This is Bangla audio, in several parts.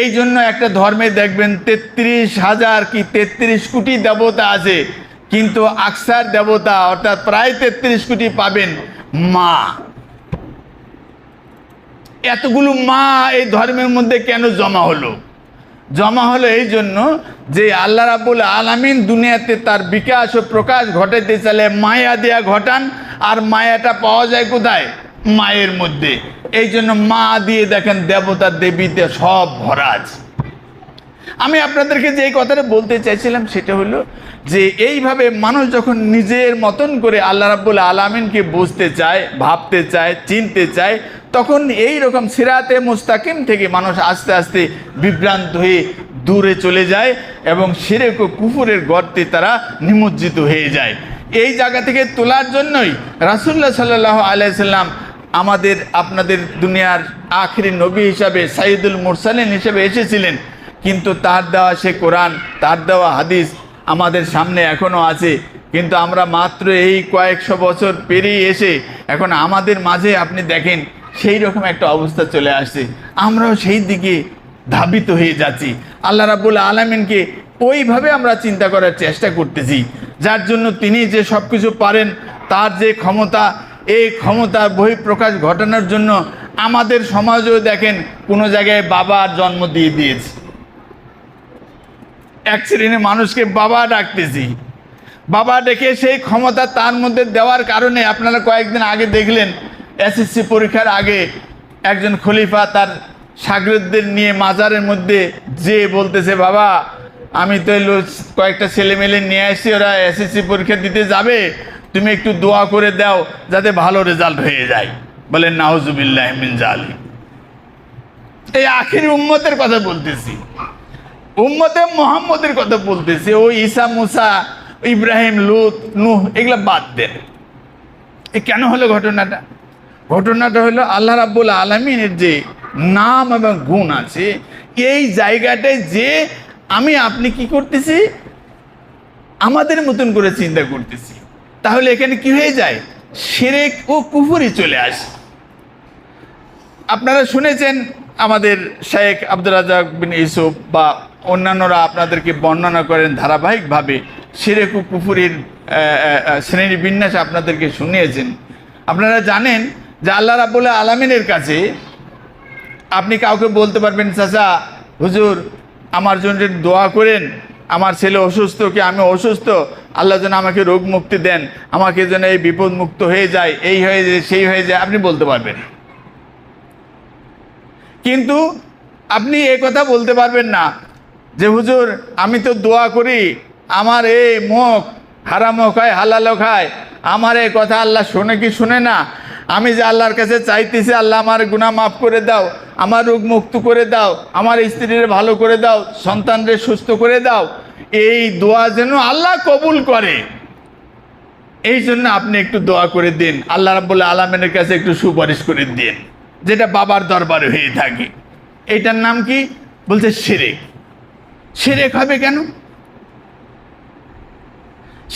এই জন্য একটা ধর্মে দেখবেন তেত্রিশ হাজার কি তেত্রিশ কোটি দেবতা আছে। কিন্তু আকসার দেবতা অর্থাৎ প্রায় তেত্রিশ কোটি পাবেন মা। এতগুলো মা এই ধর্মের মধ্যে কেন জমা হলো? জমা হলো এই জন্য যে আল্লাহ রাবুল আলামিন দুনিয়াতে তার বিকাশ ও প্রকাশ ঘটাইতে চাইলে মায়া দেয়া ঘটান, আর মায়াটা পাওয়া যায় কোথায়? মায়ের মধ্যে। এই জন্য মা দিয়ে দেখেন দেবতা দেবীতে সব ভরা আছে আমি আপনাদেরকে যে কথাটা বলতে চাইছিলাম সেটা হলো যে এইভাবে মানুষ যখন নিজের মতন করে আল্লাহ রাব্বুল আলামিনকে বুঝতে চায়, ভাবতে চায়, চিনতে চায়, তখন এই রকম সিরাতে মুস্তাকিম থেকে মানুষ আস্তে আস্তে বিভ্রান্ত হয়ে দূরে চলে যায় এবং সিরেক ও কুফুরের গর্তে তারা নিমজ্জিত হয়ে যায়। এই জায়গা থেকে তোলার জন্যই রাসুল্লাহ সাল্লাহ আলাইসাল্লাম আমাদের আপনাদের দুনিয়ার আখরি নবী হিসাবে সাইদুল মুরসালিন হিসেবে এসেছিলেন। কিন্তু তার দেওয়া সে কোরআন, তার দেওয়া হাদিস আমাদের সামনে এখনও আছে। কিন্তু আমরা মাত্র এই কয়েকশো বছর পেরিয়ে এসে এখন আমাদের মাঝে আপনি দেখেন, সেই রকম একটা অবস্থা চলে আসছে। আমরাও সেই দিকে ধাবিত হয়ে যাচ্ছি। আল্লাহ রাবুল আলমিনকে ওইভাবে আমরা চিন্তা করার চেষ্টা করতেছি। যার জন্য তিনি যে সব কিছু পারেন, তার যে ক্ষমতা এই ক্ষমতার বহিঃপ্রকাশ ঘটানোর জন্য আমাদের সমাজেও দেখেন কোনো জায়গায় বাবার জন্ম দিয়ে দিয়েছে। এক শ্রেণির মানুষকে বাবা ডাকতেছি। বাবা ডেকে সেই ক্ষমতা তার মধ্যে দেওয়ার কারণে আপনারা কয়েকদিন আগে দেখলেন, এসএসসি পরীক্ষার আগে একজন খলিফা তার সাগরদের নিয়ে মাজারের মধ্যে যে বলতেছে, বাবা, আমি তো কয়েকটা ছেলেমেলে নিয়ে আসছি, ওরা এসএসসি পরীক্ষা দিতে যাবে। তুমি একটু দোয়া করে দাও যাতে ভালো রেজাল্ট হয়ে যায়। বলেন নাহজুবিল্লাহ মিন এই আখির উম্মতের কথা বলতেছি। উম্মতে মোহাম্মদের কথা বলতেছি। ও ঈসা, মুসা, ইব্রাহিম, লুত, নুহ, এগুলো বাদ দেন। এ কেন হলো ঘটনাটা? ঘটনাটা হলো আল্লাহ রাব্বুল আলমিনের যে নাম এবং গুণ আছে, এই জায়গাটায় যে আমি, আপনি কি করতেছি? আমাদের মতন করে চিন্তা করতেছি। তাহলে এখানে কি হয়ে যায়? সেরেক ও কুফুরি চলে আসে। আপনারা শুনেছেন আমাদের শেখ আব্দুল রাজাক বিন ইউসুফ বা অন্যান্যরা আপনাদেরকে বর্ণনা করেন ধারাবাহিকভাবে সেরেকু কুফুরির শ্রেণির বিন্যাস আপনাদেরকে শুনিয়েছেন। আপনারা জানেন যে আল্লাহ রাবুল্লাহ আলমিনের কাছে আপনি কাউকে বলতে পারবেন, চাচা, হুজুর, আমার জন্য দোয়া করেন। আমার ছেলে অসুস্থ কি আমি অসুস্থ? আল্লাহ যেন আমাকে রোগ মুক্তি দেন, আমাকে যেন এই বিপদ মুক্ত হয়ে যায়, এই হয়ে যায়, সেই হয়ে যায়, আপনি বলতে পারবেন। কিন্তু আপনি এ কথা বলতে পারবেন না যে, হুজুর, আমি তো দোয়া করি, আমার এই মুখ হারামও খায় হালালও খায় আমার এই কথা আল্লাহ শোনে কি শুনে না? আমি যে আল্লাহর কাছে চাইতেছি, আল্লাহ আমার গুণা মাফ করে দাও, আমার রোগ মুক্ত করে দাও, আমার স্ত্রীর ভালো করে দাও সন্তানদের সুস্থ করে দাও এই দোয়া যেন আল্লাহ কবুল করে। এই জন্য আপনি একটু দোয়া করে দিন। আল্লাহ রাবুল্লাহ আলমেনের কাছে একটু সুপারিশ করে দিন, যেটা বাবার দরবারে হয়ে থাকে। এটার নাম কি? বলছে সেরেক সেরেক হবে কেন?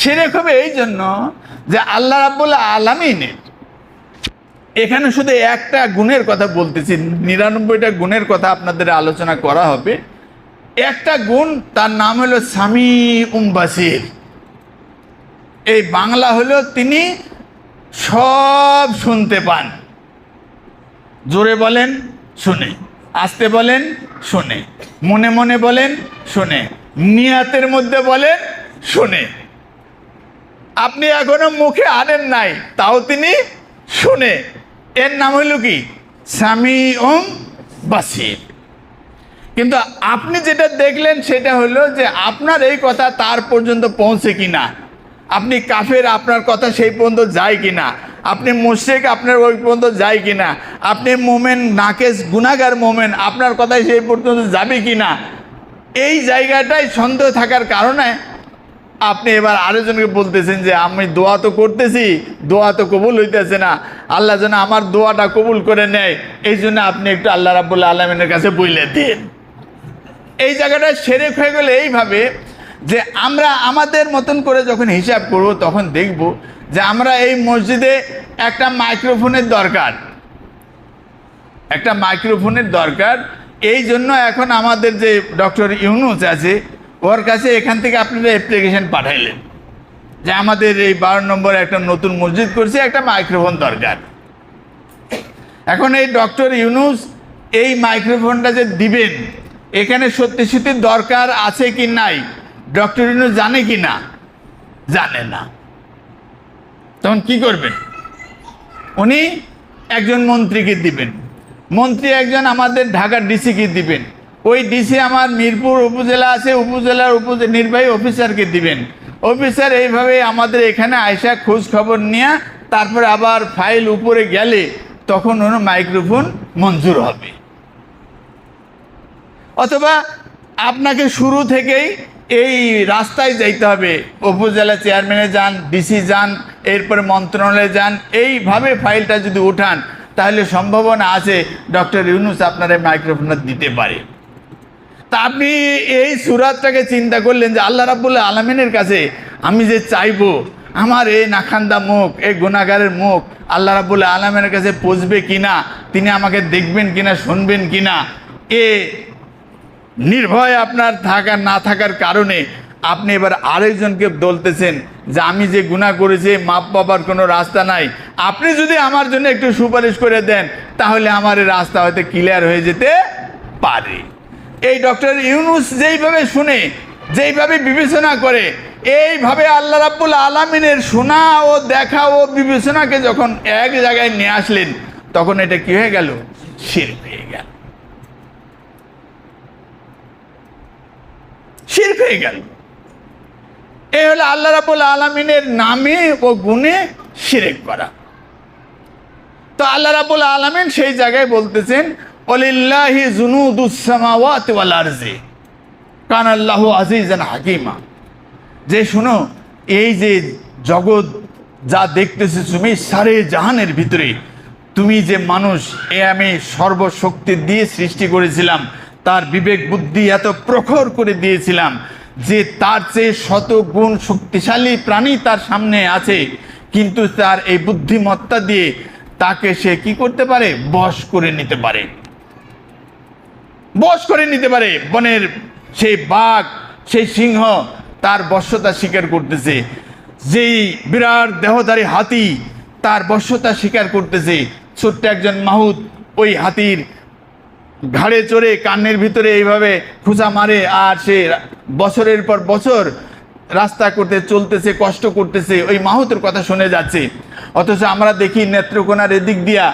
সেরেক হবে এই জন্য যে আল্লাহ রাবুল্লাহ আলমিনের, এখানে শুধু একটা গুণের কথা বলতেছি, নিরানব্বইটা গুণের কথা আপনাদের আলোচনা করা হবে। একটা গুণ, তার নাম হলো স্বামী উম্বাসির এই বাংলা হলো তিনি সব শুনতে পান। জোরে বলেন, শুনে। আসতে বলেন, শুনে। মনে মনে বলেন, শুনে। নিয়াতের মধ্যে বলেন, শুনে। আপনি এখনও মুখে আনেন নাই, তাও তিনি শুনে। এর নাম হইল কি? স্বামী ওম বাসির। কিন্তু আপনি যেটা দেখলেন সেটা হলো যে আপনার এই কথা তার পর্যন্ত পৌঁছে কিনা। আপনি কাফের, আপনার কথা সেই পর্যন্ত যায় কিনা। আপনি মুশেক আপনার ওই পর্যন্ত যায় কিনা। আপনি মোমেন, নাকেশ গুনাগার মোমেন, আপনার কথাই সেই পর্যন্ত যাবে কিনা। এই জায়গাটায় সন্দেহ থাকার কারণে আপনি এবার আরেকজনকে বলতেছেন যে, আমি দোয়া তো করতেছি, দোয়া তো কবুল হইতেছে না। আল্লাহ যেন আমার দোয়াটা কবুল করে নেয়। এই জন্য আপনি একটু আল্লাহ রাবুল্লাহ আলমিনের কাছে বইলে দিন। এই জায়গাটা সেরেক হয়ে গেলে এইভাবে যে আমরা আমাদের মতন করে যখন হিসাব করব, তখন দেখব যে আমরা এই মসজিদে একটা মাইক্রোফোনের দরকার। একটা মাইক্রোফোনের দরকার। এই জন্য এখন আমাদের যে ডক্টর ইউনুস আছে, ওর কাছে এখান থেকে আপনারা অ্যাপ্লিকেশন পাঠাইলেন যে আমাদের এই বারো নম্বর একটা নতুন মসজিদ করছে, একটা মাইক্রোফোন দরকার। এখন এই ডক্টর ইউনুস এই মাইক্রোফোনটা যে দিবেন এখানে সত্যি সত্যি দরকার আছে কি নাই? ডক্টর ইনু জানে কি না? জানে না। তখন কি করবেন? উনি একজন মন্ত্রীকে দিবেন। মন্ত্রী একজন আমাদের ঢাকার ডিসিকে দিবেন। ওই ডিসি আমার মিরপুর উপজেলা আছে, উপজেলার উপজেলা নির্বাহী অফিসারকে দিবেন। অফিসার এইভাবে আমাদের এখানে আয়সা খোঁজ খবর নিয়ে তারপরে আবার ফাইল উপরে গেলে তখন ওনার মাইক্রোফোন মঞ্জুর হবে। অথবা আপনাকে শুরু থেকেই এই রাস্তায় যাইতে হবে। উপজেলা চেয়ারম্যানে যান ডিসি যান, এরপরে মন্ত্রণালয়ে যান, এইভাবে ফাইলটা যদি উঠান, তাহলে সম্ভাবনা আছে ডক্টর ইউনুস আপনার এই মাইক্রোফোনটা দিতে পারে। তা আপনি এই সুরাতটাকে চিন্তা করলেন যে আল্লাহ রাবুল্লাহ আলমিনের কাছে আমি যে চাইব, আমার এই নাখান্দা মুখ, এই গুণাগারের মুখ আল্লাহ রাবুল্লাহ আলমের কাছে পৌঁছবে কিনা, তিনি আমাকে দেখবেন কিনা, শুনবেন কিনা, এ নির্ভয় আপনার থাকার না থাকার কারণে আপনি এবার আরেকজনকে দলতেছেন যে আমি যে গুণা করেছি মাপ পাবার কোনো রাস্তা নাই। আপনি যদি আমার জন্য একটু সুপারিশ করে দেন, তাহলে আমার এই রাস্তা হয়তো ক্লিয়ার হয়ে যেতে পারে। এই ডক্টর ইউনুস যেইভাবে শুনে, যেইভাবে বিবেচনা করে, এইভাবে আল্লাহ রাব্বুল আলমিনের শোনা ও দেখা ও বিবেচনাকে যখন এক জায়গায় নিয়ে আসলেন, তখন এটা কি হয়ে গেল? শির হয়ে গেল। শির হয়ে গেল। এই হলো আল্লাহ রাবুল আলমিনের নামে ও গুণে শিরেক করা। তো আল্লাহ রাবুল আলমিন সেই জায়গায় বলতেছেন অলিল্লাহি জুনুদুসামাওয়াত কান আল্লাহ আজিজান হাকিমা। যে শুনো, এই যে জগৎ যা দেখতেছে তুমি, সারে জাহানের ভিতরে, তুমি যে মানুষ, এ আমি সর্বশক্তি দিয়ে সৃষ্টি করেছিলাম তার বিবেক বুদ্ধি এত প্রখর করে দিয়েছিলাম যে তার চেয়ে শত গুণ শক্তিশালী প্রাণী তার সামনে আছে। কিন্তু তার এই বুদ্ধিমত্তা দিয়ে তাকে সে কি করতে পারে? বশ করে নিতে পারে। বশ করে নিতে পারে। বনের সেই বাঘ, সেই সিংহ তার বশ্যতা স্বীকার করতেছে। যেই বিরাট দেহধারী হাতি তার বশ্যতা স্বীকার করতেছে। ছোট্ট একজন মাহুত ওই হাতির ঘাড়ে চড়ে কান্নের ভিতরে এইভাবে খুঁচা মারে আর সে বছরের পর বছর রাস্তা করতে চলতেছে, কষ্ট করতেছে, ওই মাহুতের কথা শুনে যাচ্ছে। অথচ আমরা দেখি নেত্রকোনার এদিক দিয়া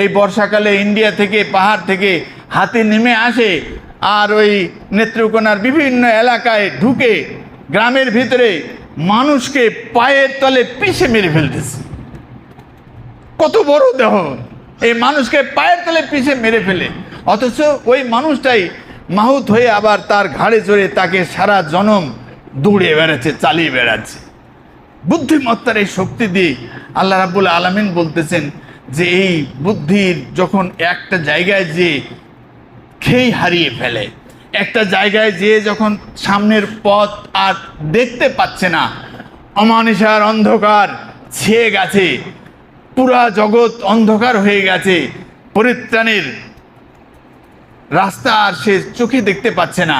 এই বর্ষাকালে ইন্ডিয়া থেকে, পাহাড় থেকে হাতে নেমে আসে আর ওই নেত্রকোনার বিভিন্ন এলাকায় ঢুকে গ্রামের ভিতরে মানুষকে পায়ের তলে পিষে মেরে ফেলতেছে। কত বড় দেহ। এই মানুষকে পায়ের তলে পিষে মেরে ফেলে। অথচ ওই মানুষটাই মাহুত হয়ে আবার তার ঘাড়ে চড়ে তাকে সারা জনম দৌড়ে বেড়াচ্ছে, চালিয়ে বেড়াচ্ছে। বুদ্ধিমত্তার এই শক্তি দিয়ে আল্লাহ রাবুল আলমিন বলতেছেন যে এই বুদ্ধির যখন একটা জায়গায় যে খেই হারিয়ে ফেলে, একটা জায়গায় যেয়ে যখন সামনের পথ আর দেখতে পাচ্ছে না, অমানিসার অন্ধকার ছেয়ে গেছে, পুরা জগৎ অন্ধকার হয়ে গেছে, পরিত্রাণের রাস্তা আর সে চোখে দেখতে পাচ্ছে না।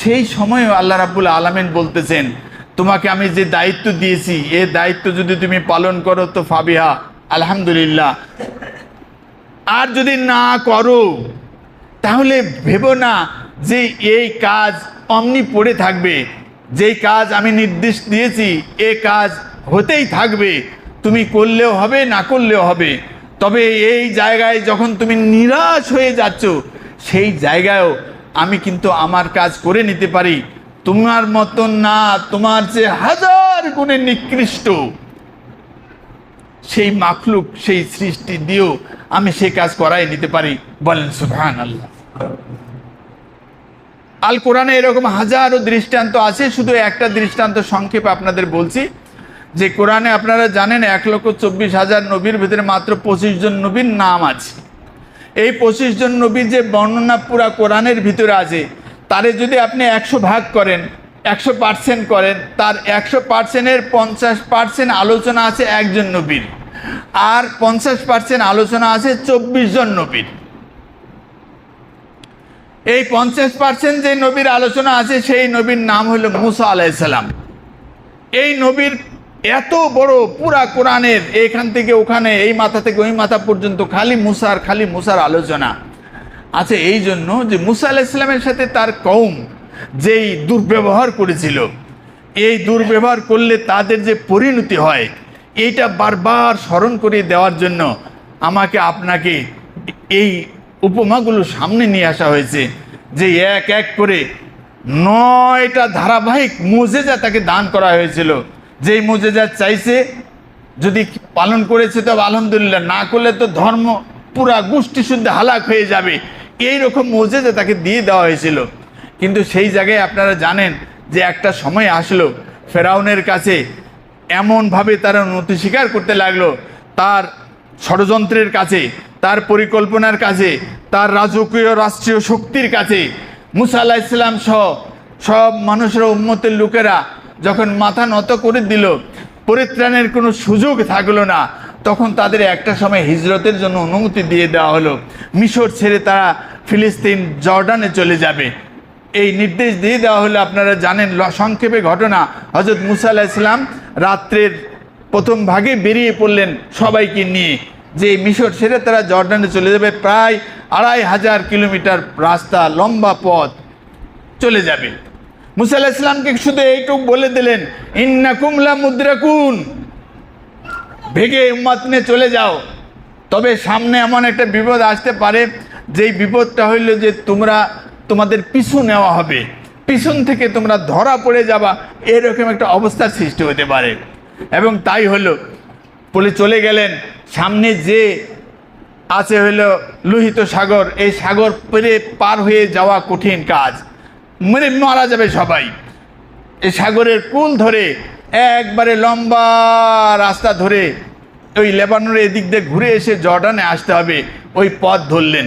সেই সময়ও আল্লাহ রাবুল আলমেন বলতেছেন, তোমাকে আমি যে দায়িত্ব দিয়েছি, এ দায়িত্ব যদি তুমি পালন করো তো ফাবিহা, আলহামদুলিল্লাহ। আর যদি না করো, তাহলে ভেবো না যে এই কাজ অমনি পড়ে থাকবে। যেই কাজ আমি নির্দেশ দিয়েছি, এ কাজ হতেই থাকবে। তুমি করলেও হবে, না করলেও হবে। তবে এই জায়গায় যখন তুমি নিরাশ হয়ে যাচ্ছ সেই জায়গায়ও আমি কিন্তু আমার কাজ করে নিতে পারি। তোমার মতন না, তোমার যে হাজার গুণে নিকৃষ্ট, সেই মাখলুক, সেই সৃষ্টি দিয়েও আমি সেই কাজ করাই নিতে পারি। বলেন সুবহান আল্লাহ আল কোরআনে এরকম হাজারো দৃষ্টান্ত আছে, শুধু একটা দৃষ্টান্ত সংক্ষেপে আপনাদের বলছি। যে কোরআনে আপনারা জানেন, এক লক্ষ চব্বিশ হাজার নবীর ভিতরে মাত্র পঁচিশ জন নবীর নাম আছে। এই পঁচিশ জন নবীর যে বর্ণনা পুরা কোরআনের ভিতরে আছে, তারে যদি আপনি একশো ভাগ করেন, একশো পার্সেন্ট করেন, তার একশো পার্সেন্টের পঞ্চাশ পার্সেন্ট আলোচনা আছে একজন নবীর। আর পঞ্চাশ পার্সেন্ট আলোচনা আছে চব্বিশ জন নবীর। এই পঞ্চাশ পার্সেন্ট যে নবীর আলোচনা আছে, সেই নবীর নাম হলো মুসা আলাইসাল্লাম এই নবীর এত বড় পুরা কোরআনের এখান থেকে ওখানে, এই মাথা থেকে ওই মাথা পর্যন্ত খালি মুসার খালি মুসার আলোচনা। আছে এই জন্য যে মুসা আলাইসাল্লামের সাথে তার কৌম যেই দুর্ব্যবহার করেছিল, এই দুর্ব্যবহার করলে তাদের যে পরিণতি হয়, এইটা বারবার স্মরণ করিয়ে দেওয়ার জন্য আমাকে আপনাকে এই উপমাগুলো সামনে নিয়ে আসা হয়েছে, যে এক এক করে নয়টা ধারাবাহিক মুজেজা তাকে দান করা হয়েছিল। যেই মুজেজা চাইছে, যদি পালন করেছে তবে আলহামদুলিল্লাহ, না করলে তো ধর্ম পুরা গোষ্ঠী শুদ্ধ হালাক হয়ে যাবে। এই রকম মজেজা তাকে দিয়ে দেওয়া হয়েছিল। কিন্তু সেই জায়গায় আপনারা জানেন যে একটা সময় আসলো, ফেরাউনের কাছে এমনভাবে তারা নতি স্বীকার করতে লাগল। তার ষড়যন্ত্রের কাছে, তার পরিকল্পনার কাছে, তার রাজকীয়, রাষ্ট্রীয় শক্তির কাছে, মুসা আল্লাহ ইসলাম সহ সব মানুষেরা, উম্মতের লোকেরা যখন মাথা নত করে দিল, পরিত্রাণের কোনো সুযোগ থাকল না, তখন তাদের একটা সময় হিজরতের জন্য অনুমতি দিয়ে দেওয়া হলো। মিশর ছেড়ে তারা ফিলিস্তিন, জর্ডানে চলে যাবে। এই নির্দেশ দিয়ে দেওয়া হলো, আপনারা জানেন সংক্ষেপে ঘটনা। হজরত মুসা আল্লাহ ইসলাম রাত্রের প্রথম ভাগে বেরিয়ে পড়লেন সবাইকে নিয়ে। যে মিশর ছেড়ে তারা জর্ডানে চলে যাবে, প্রায় আড়াই হাজার কিলোমিটার রাস্তা, লম্বা পথ চলে যাবে। মুসা আল্লাহ ইসলামকে শুধু এইটুক বলে দিলেন ইন্না কুমলা মুদ্রাকুন। ভেগে উম্মাত চলে যাও। তবে সামনে এমন একটা বিপদ আসতে পারে, যেই বিপদটা হইল যে তোমরা, তোমাদের পিছু নেওয়া হবে। পিছন থেকে তোমরা ধরা পড়ে যাবা, এরকম একটা অবস্থার সৃষ্টি হতে পারে। এবং তাই হলো, বলে চলে গেলেন, সামনে যে আছে হইল লোহিত সাগর, এই সাগর পেরে পার হয়ে যাওয়া কঠিন কাজ। মরে মারা যাবে সবাই। এই সাগরের কুল ধরে, একবারে লম্বা রাস্তা ধরে ওই লেবাননের এদিক দিয়ে ঘুরে এসে জর্ডানে আসতে হবে, ওই পথ ধরলেন।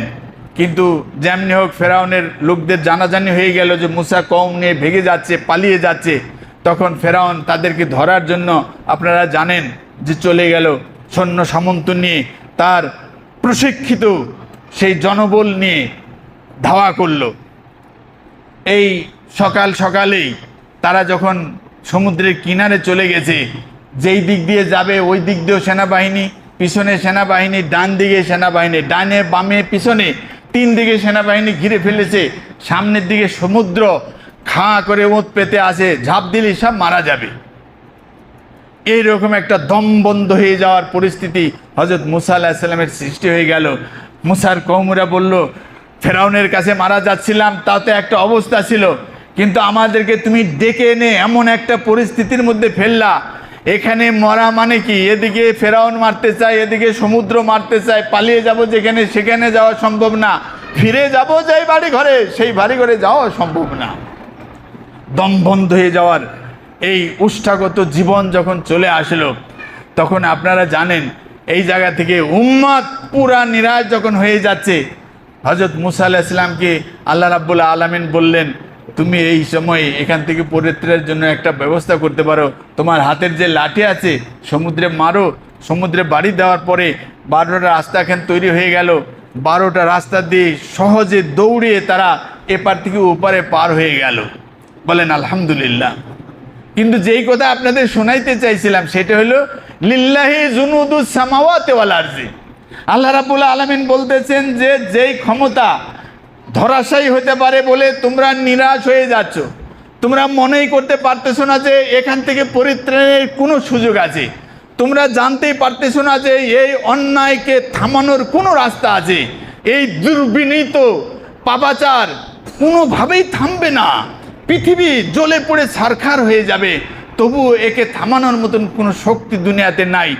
কিন্তু যেমনি হোক ফেরাউনের লোকদের জানাজানি হয়ে গেল যে মুসা কম নিয়ে ভেগে যাচ্ছে, পালিয়ে যাচ্ছে। তখন ফেরাউন তাদেরকে ধরার জন্য আপনারা জানেন যে চলে গেল সৈন্য সামন্ত নিয়ে, তার প্রশিক্ষিত সেই জনবল নিয়ে ধাওয়া করল। এই সকাল সকালেই তারা যখন সমুদ্রের কিনারে চলে গেছে, যেই দিক দিয়ে যাবে ওই দিক দিয়েও সেনাবাহিনী, পিছনে সেনাবাহিনী, ডান দিকে সেনাবাহিনী, ডানে বামে পিছনে তিন দিকে সেনাবাহিনী ঘিরে ফেলেছে। সামনের দিকে সমুদ্র খাঁ করে ওঁত পেতে আসে, ঝাঁপ দিলে সব মারা যাবে। এইরকম একটা দম বন্ধ হয়ে যাওয়ার পরিস্থিতি হজরত মুসা আলাহিসাল্লামের সৃষ্টি হয়ে গেল। মুসার কৌমুরা বলল ফেরাউনের কাছে মারা যাচ্ছিলাম, তাতে একটা অবস্থা ছিল। কিন্তু আমাদেরকে তুমি ডেকে এনে এমন একটা পরিস্থিতির মধ্যে ফেললা। এখানে মরা মানে কি? এদিকে ফেরাউন মারতে চায়, এদিকে সমুদ্র মারতে চায়, পালিয়ে যাব যেখানে সেখানে যাওয়া সম্ভব না। ফিরে যাব যেই বাড়ি ঘরে সেই বাড়ি ঘরে যাওয়া সম্ভব না। দম বন্ধ হয়ে যাওয়ার এই উষ্ঠাগত জীবন যখন চলে আসলো, তখন আপনারা জানেন, এই জায়গা থেকে উম্মাদ পুরা নিরাশ যখন হয়ে যাচ্ছে হজরত মুসা আল্লাহ ইসলামকে আল্লাহ রাব্বুল আলমিন বললেন, তুমি এই সময় এখান থেকে পরিত্রের জন্য একটা ব্যবস্থা করতে পারো। তোমার হাতের যে লাঠি আছে, সমুদ্রে মারো। সমুদ্রে বাড়ি দেওয়ার পরে বারোটা রাস্তা এখান তৈরি হয়ে গেল। বারোটা রাস্তা দিয়ে সহজে দৌড়িয়ে তারা এপার থেকে ওপারে পার হয়ে গেল। বলেন, আলহামদুলিল্লাহ। কিন্তু যেই কথা আপনাদের শোনাইতে চাইছিলাম, সেটা হলো, লিল্লাহি জুনুদুস সামাওয়াতে আল্লাহ রাব্বুল আলামিন বলতেছেন যে, যেই ক্ষমতা ধরাশায়ী হতে পারে বলে তোমরা নিরাশ হয়ে যাচ্ছ। তোমরা মনেই করতে পারতেছো না যে, এখান থেকে পরিত্রাণের কোনো সুযোগ আছে। তোমরা জানতেই পারতেছো না যে, এই অন্যায়কে থামানোর কোনো রাস্তা আছে। এই দুর্বিনীত পাপাচার কোনোভাবেই থামবে না। পৃথিবী জ্বলে পড়ে সারখার হয়ে যাবে। তবু একে থামানোর মতন কোনো শক্তি দুনিয়াতে নাই।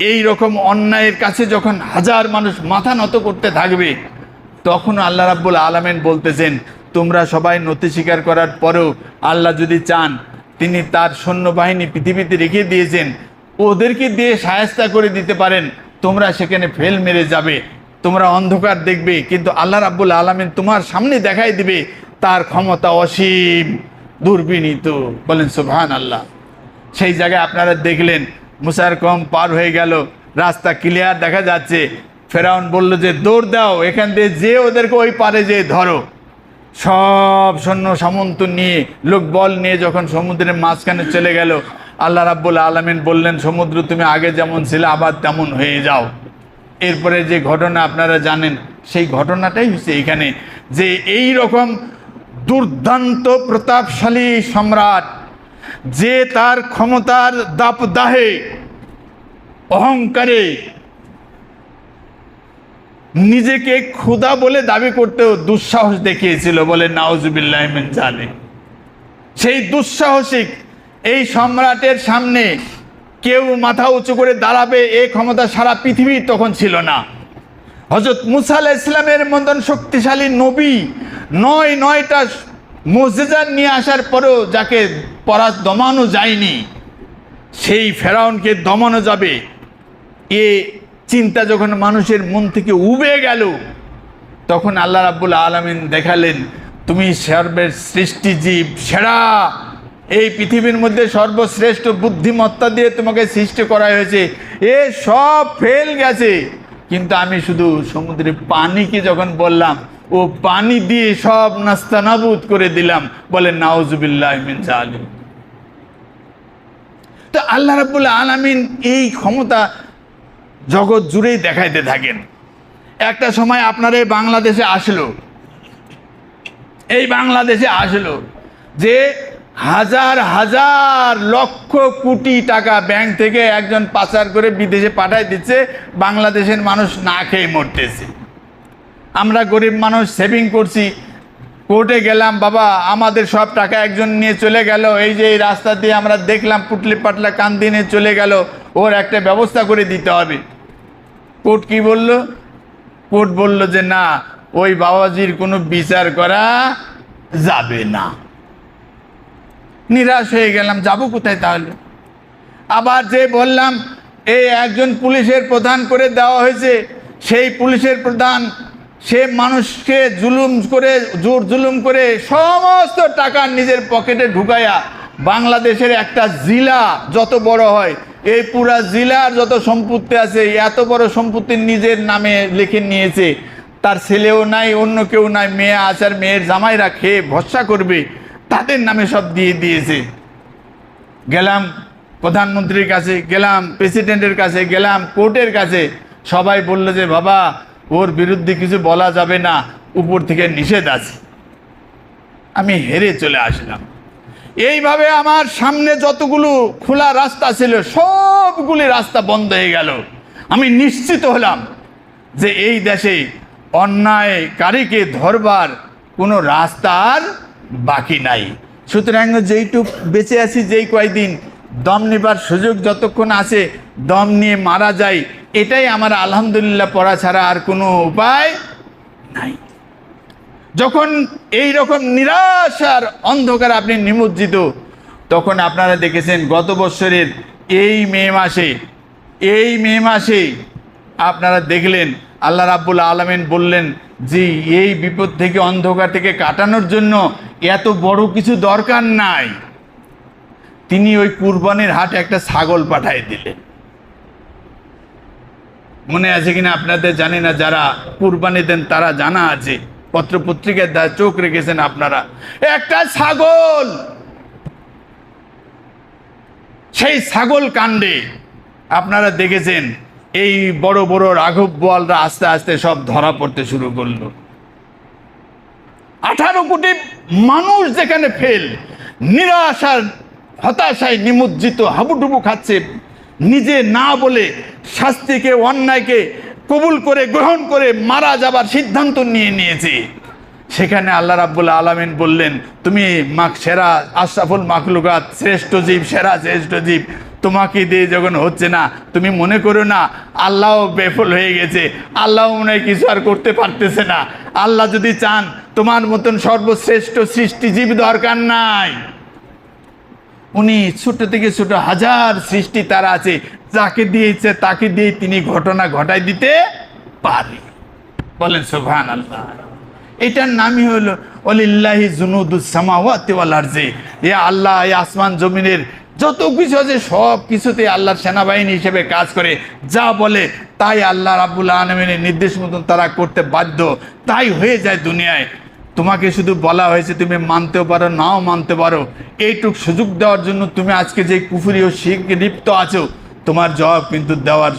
এই রকম অন্যায়ের কাছে যখন হাজার মানুষ মাথা নত করতে থাকবে তখন আল্লাহ রাব্বুল আলামিন বলতেছেন, তোমরা সবাই নথি স্বীকার করার পরেও আল্লাহ যদি চান, তিনি তার সৈন্যবাহিনী পৃথিবীতে রেখে দিয়েছেন, ওদেরকে দিয়ে সায়স্তা করে দিতে পারেন, তোমরা সেখানে ফেল মেরে যাবে, তোমরা অন্ধকার দেখবে, কিন্তু আল্লাহ রাব্বুল আলামিন তোমার সামনে দেখাই দিবে, তার ক্ষমতা অসীম, দুর্বিনীত। বলেন সুবহান আল্লাহ সেই জায়গায় আপনারা দেখলেন মুসার কম পার হয়ে গেল। রাস্তা ক্লিয়ার দেখা যাচ্ছে। ফেরাউন বলল যে, দৌড় দাও, এখান দিয়ে যে ওদেরকে ওই পারে যে ধরো। সব সৈন্য সামন্ত নিয়ে লোকবল নিয়ে যখন সমুদ্রের মাঝখানে চলে গেল, আল্লাহ রাব্বুল আলমিন বললেন, সমুদ্র তুমি আগে যেমন ছিলে, আবার তেমন হয়ে যাও। এরপরে যে ঘটনা আপনারা জানেন, সেই ঘটনাটাই হচ্ছে এখানে যে এই রকম দুর্দান্ত প্রতাপশালী সম্রাট যে তার ক্ষমতার দাপদাহে, অহংকারে নিজেকে ক্ষুধা বলে দাবি করতেও দুঃসাহস দেখিয়েছিল বলে নাওজুবিল্লাহমিন জানে সেই দুঃসাহসিক এই সম্রাটের সামনে কেউ মাথা উঁচু করে দাঁড়াবে এ ক্ষমতা সারা পৃথিবী তখন ছিল না। হজরত মুসা ইসলামের মতন শক্তিশালী নবী নয় নয়টা মসজিদার নিয়ে আসার পরেও যাকে পরা দমানো যায়নি, সেই ফেরাউনকে দমানো যাবে। এ চিন্তা যখন মানুষের মন থেকে উবে গেল, তখন আল্লাহ রাব্বুল আলমিন দেখালেন, তুমি সর্বের সৃষ্টিজীব, সেরা। এই পৃথিবীর মধ্যে সর্বশ্রেষ্ঠ বুদ্ধিমত্তা দিয়ে তোমাকে সৃষ্টি করা হয়েছে। এ সব ফেল গেছে। কিন্তু আমি শুধু সমুদ্রে পানিকে যখন বললাম ও পানি দিয়ে সব নাস্তানাবুদ করে দিলাম। বলে মিন তো আল্লাহ রাবুল আলামিন এই ক্ষমতা জগৎ জুড়েই দেখাইতে থাকেন। একটা সময় আপনার এই বাংলাদেশে আসলো। এই বাংলাদেশে আসলো যে হাজার হাজার লক্ষ কোটি টাকা ব্যাংক থেকে একজন পাচার করে বিদেশে পাঠায় দিচ্ছে, বাংলাদেশের মানুষ না খেয়ে মরতেছে। আমরা গরিব মানুষ সেভিং করছি। কোর্টে গেলাম, বাবা, আমাদের সব টাকা একজন নিয়ে চলে গেল। এই যে এই রাস্তা দিয়ে আমরা দেখলাম পুটলি পাটলা কান দিয়ে নিয়ে চলে গেল। ওর একটা ব্যবস্থা করে দিতে হবে। কোর্ট কি বলল? কোর্ট বলল যে, না, ওই বাবাজির কোনো বিচার করা যাবে না। নিরাশ হয়ে গেলাম, যাব কোথায় তাহলে? আবার যে বললাম, এই একজন পুলিশের প্রধান করে দেওয়া হয়েছে, সেই পুলিশের প্রধান সে মানুষকে জুলুম করে, জোর জুলুম করে সমস্ত টাকা নিজের পকেটে ঢুকাইয়া বাংলাদেশের একটা জেলা যত বড় হয়, এই পুরা জেলার যত সম্পত্তি আছে এত বড় সম্পত্তি নিজের নামে লিখে নিয়েছে। তার ছেলেও নাই, অন্য কেউ নাই, মেয়ে আচার মেয়ের জামাইরা খেয়ে ভরসা করবে, তাদের নামে সব দিয়ে দিয়েছে। গেলাম প্রধানমন্ত্রীর কাছে, গেলাম প্রেসিডেন্টের কাছে, গেলাম কোর্টের কাছে। সবাই বলল যে, বাবা ওর বিরুদ্ধে কিছু বলা যাবে না, উপর থেকে নিষেধ আছে। আমি হেরে চলে আসলাম। এইভাবে আমার সামনে যতগুলো খোলা রাস্তা ছিল, সবগুলি রাস্তা বন্ধ হয়ে গেল। আমি নিশ্চিত হলাম যে এই দেশে অন্যায়কারীকে ধরবার কোনো রাস্তা আর বাকি নাই। সুতরাং যেইটুক বেঁচে আছি যেই কয়দিন, দম নেবার সুযোগ যতক্ষণ আছে, দম নিয়ে মারা যায় এটাই আমার আলহামদুলিল্লাহ পড়া ছাড়া আর কোনো উপায় নাই। যখন এই রকম নিরাশার অন্ধকার আপনি নিমজ্জিত, তখন আপনারা দেখেছেন গত বছরের এই মে মাসে, এই মে মাসে আপনারা দেখলেন, আল্লাহ রাব্বুল আলমেন বললেন যে এই বিপদ থেকে, অন্ধকার থেকে কাটানোর জন্য এত বড় কিছু দরকার নাই। তিনি ওই কুরবানির হাটে একটা ছাগল পাঠাই দিলেন। মনে আছে কিনা আপনাদের জানি না, যারা কুরবানি দেন তারা জানা আছে। পত্র পত্রপত্রিকার দ্বারা চোখ রেখেছেন আপনারা। একটা ছাগল! সেই ছাগল কাণ্ডে আপনারা দেখেছেন, এই বড় বড় রাঘব বোয়ালরা আস্তে আস্তে সব ধরা পড়তে শুরু করল। আঠারো কোটি মানুষ যেখানে ফেল, নিরাশার, হতাশায় নিমজ্জিত, হাবুডুবু খাচ্ছে নিজে না বলে শাস্তিকে, অন্যায়কে কবুল করে, গ্রহণ করে মারা যাবার সিদ্ধান্ত নিয়ে নিয়েছে। সেখানে আল্লাহ রাব্বুল আলমিন বললেন, তুমি মাক সেরা, আশরাফুল মাকলুকাত শ্রেষ্ঠ জীব, সেরা শ্রেষ্ঠ জীব, তোমাকে দিয়ে যখন হচ্ছে না, তুমি মনে করো না আল্লাহ বেফল হয়ে গেছে আল্লাহ মনে হয় কিছু আর করতে পারতেছে না। আল্লাহ যদি চান, তোমার মতন সর্বশ্রেষ্ঠ সৃষ্টিজীব দরকার নাই। উনি ছোট থেকে ছোট হাজার সৃষ্টি তারা আছে। যাকে দিয়েছে, তাকে দিয়ে তিনি ঘটনা ঘটাই দিতে পারে। বলেন সুবহান আল্লাহ এটার নামই হলো অলিল্লাহি জুনুদুসামাওয়াতি এ আল্লাহ এই আসমান জমিনের যত কিছু আছে, সব কিছুতে আল্লাহর সেনাবাহিনী হিসেবে কাজ করে। যা বলে, তাই আল্লাহ রাব্বুল আলমিনের নির্দেশ মতন তারা করতে বাধ্য। তাই হয়ে যায় দুনিয়ায়। তোমাকে শুধু বলা হয়েছে তুমি মানতেও পারো, নাও মানতে পারো। এইটুক সুযোগ দেওয়ার জন্য তুমি আজকে যে কুফুরি ও শিখ লিপ্ত আছো, তোমার জবাব কিন্তু দেওয়ার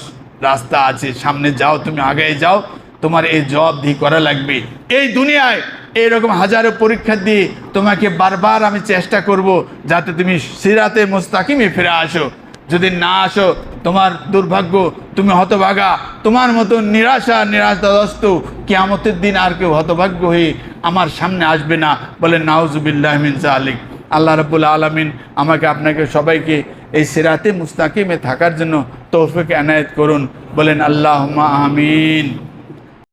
রাস্তা আছে। সামনে যাও, তুমি আগে যাও, তোমার এই জবাব দিয়ে করা লাগবে। এই দুনিয়ায় এইরকম হাজারো পরীক্ষা দিয়ে তোমাকে বারবার আমি চেষ্টা করব যাতে তুমি সিরাতে মোস্তাকিমে ফিরে আসো। যদি না আসো, তোমার দুর্ভাগ্য, তুমি হতভাগা। তোমার মতো নিরাশা নিরাশাদস্ত কেয়ামতের দিন আর কেউ হতভাগ্য হয়ে আমার সামনে আসবে না বলে নাউজুবিল্লাহমিন আলিক আল্লাহ রবুল আলমিন আমাকে আপনাকে সবাইকে এই সেরাতে মুস্তাকিমে থাকার জন্য তৌফিক এনায়েত করুন। বলেন আল্লাহ আমিন।